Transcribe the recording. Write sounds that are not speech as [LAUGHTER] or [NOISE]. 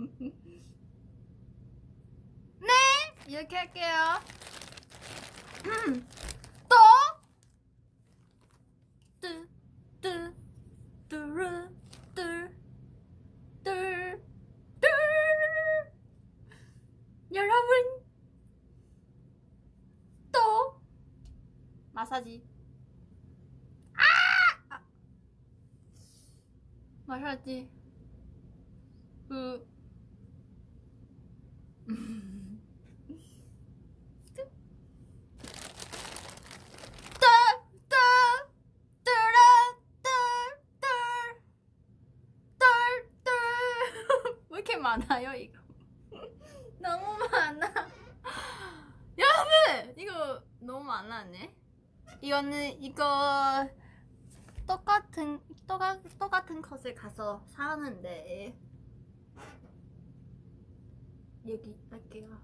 [LAUGHS] 네 이렇게 할게요. 또 뜨, 뜨, 뚜르, 뚜, 뚜, 뚜. 여러분 또 마사지. 아! 아! 마사지. 그 많아요, 이거? [LAUGHS] 너무 많아. [LAUGHS] 여러분! 이거 너무 많았네. 이거는, 이거, 똑같은, 똑같, 똑같은 컷을 가서 사는데, 여기 할게요.